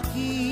aquí.